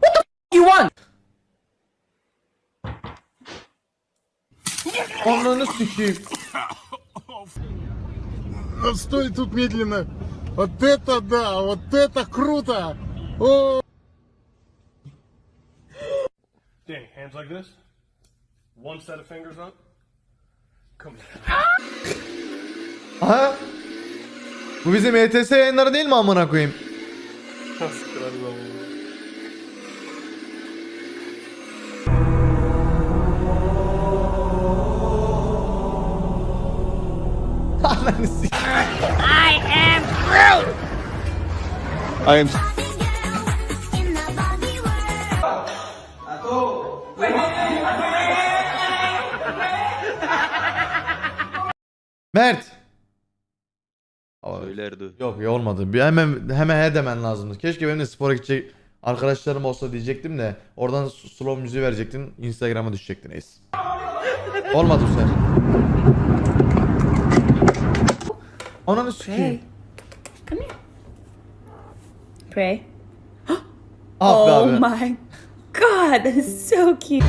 What the you want? Ananı sikeyim. Стой тут медленно. Вот это да, вот это круто. О, Danny, hands like this. One set of fingers up. Come Aha. Bu bizim ETS yayınları değil mi amına koyayım? Siktir Ananı sikeyim. Mert. Söylerdi. Yok ya olmadı. Bir hemen hemen he demen lazımdı. Keşke benim de spora gidecek arkadaşlarım olsa diyecektim de oradan slow müziği verecektin. Instagram'a düşecektin neyse. Olmadı bu sefer. Ananı sikeyim. Come here. Pray. Be oh my god, that is so cute.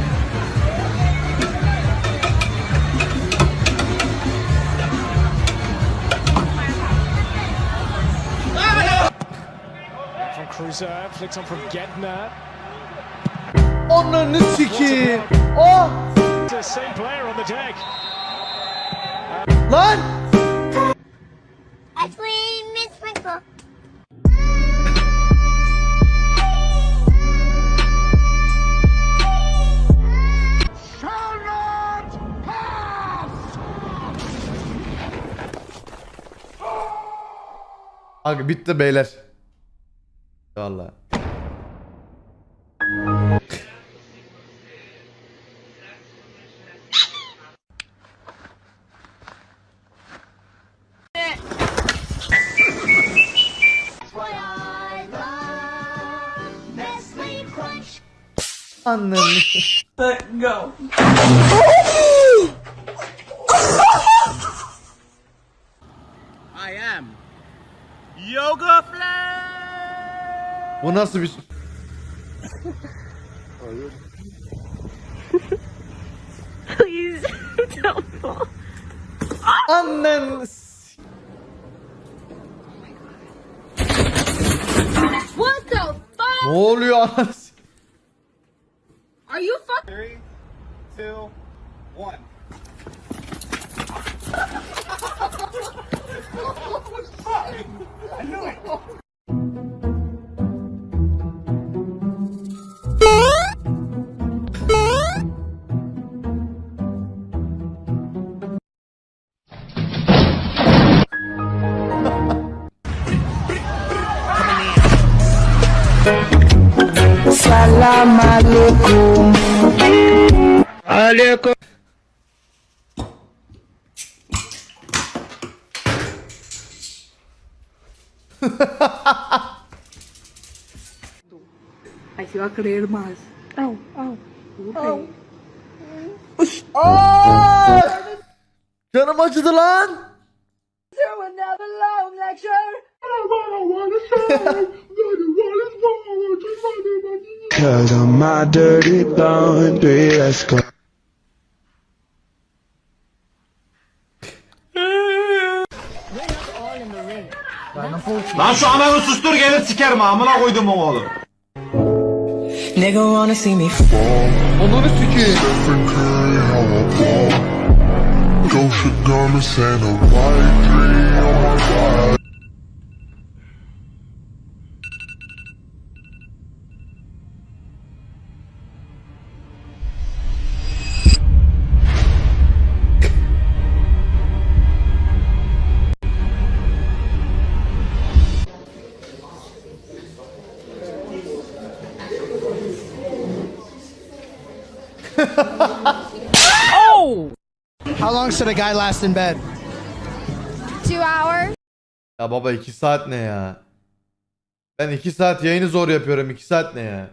From Cruiser, flicked on from Gedner. Ananı sikeyim. Oh! Same player on the deck. Lan! Sprinkle. Abi bitti beyler. Vallahi. Ananı. Bu nasıl bir... Please don't fall. Ananı s- What the fuck? Ne oluyor Are you fucking? Three, two, one. Aí se eu acrer mais. Oh, oh. Oh. Canım acıdı lan. Cause on my dirty laundry, let's go. Lan şu ananı sustur gelip sikerim amına koydum oğlum. Nigga wanna see me Onları sikeyim. Stephen Curry, how I ball. White three on my side. Oh! How long should a guy last in bed? Two hours. Ya baba 2 saat ne ya? Ben 2 saat yayını zor yapıyorum. 2 saat ne ya?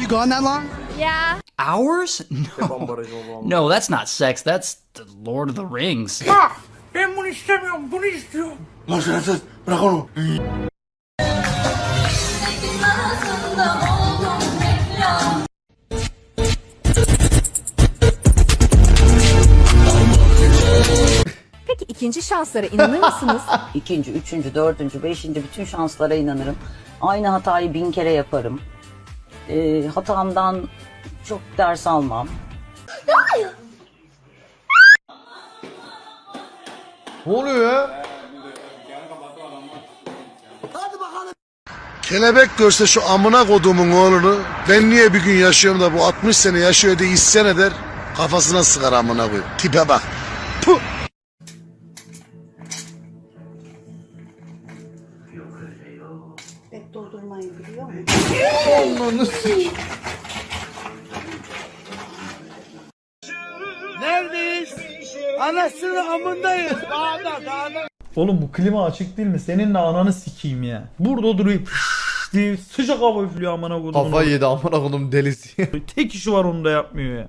You gone that long? Yeah. Hours? No. no, that's not sex. That's the Lord of the Rings. Ben bunu istemiyorum, bunu istiyorum. Peki ikinci şanslara inanır mısınız? İkinci, üçüncü, dördüncü, beşinci bütün şanslara inanırım. Aynı hatayı bin kere yaparım. Ee, hatamdan çok ders almam. Ne oluyor ya? Kelebek görse şu amına koduğumun oğlunu ben niye bir gün yaşıyorum da bu 60 sene yaşıyor diye isyan eder kafasına sıkar amına koyayım. Tipe bak. Pek doldurmayı biliyor musun? Ananı sik- Oğlum bu klima açık değil mi? Senin de ananı sikeyim ya. Burada duruyor diye sıcak hava üflüyor amına kodumun. Kafayı yedi amına kodum delisi. Tek işi var onu da yapmıyor ya.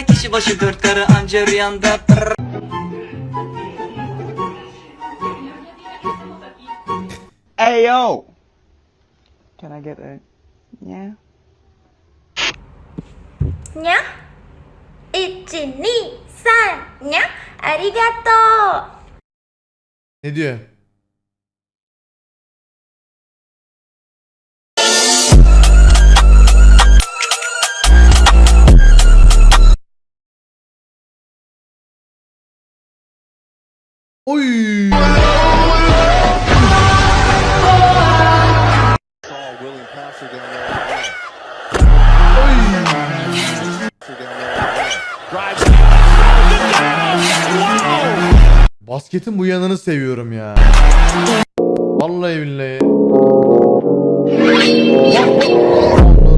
Başı dört karı anca rüyanda pırr. Hey yo! Can I get a... Yeah? Nya? İçini san, nya? Arigato! Ne diyor? Oy! Basketin bu yanını seviyorum ya. Vallahi billahi.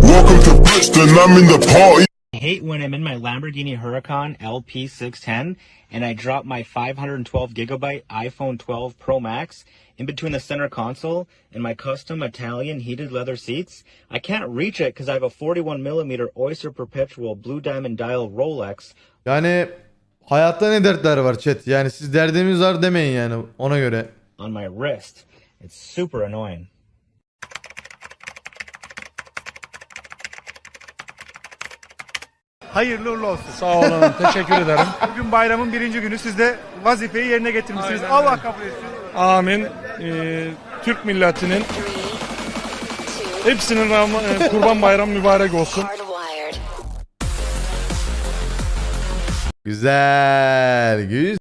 Welcome to Brixton, I'm in the party. I hate when I'm in my Lamborghini Huracan LP610 and I drop my 512 gigabyte iPhone 12 Pro Max in between the center console and my custom Italian heated leather seats. I can't reach it because I have a 41 millimeter Oyster Perpetual Blue Diamond Dial Rolex Yani hayatta ne dertler var chat. Yani siz derdimiz var demeyin yani ona göre. on my wrist. It's super annoying. Hayırlı uğurlu olsun. Sağ olun. Teşekkür ederim. Bugün bayramın birinci günü. Siz de vazifeyi yerine getirmişsiniz. Allah kabul etsin. Amin. Ee, Türk milletinin hepsinin Ram- e, kurban bayramı mübarek olsun. Güzel. Güzel.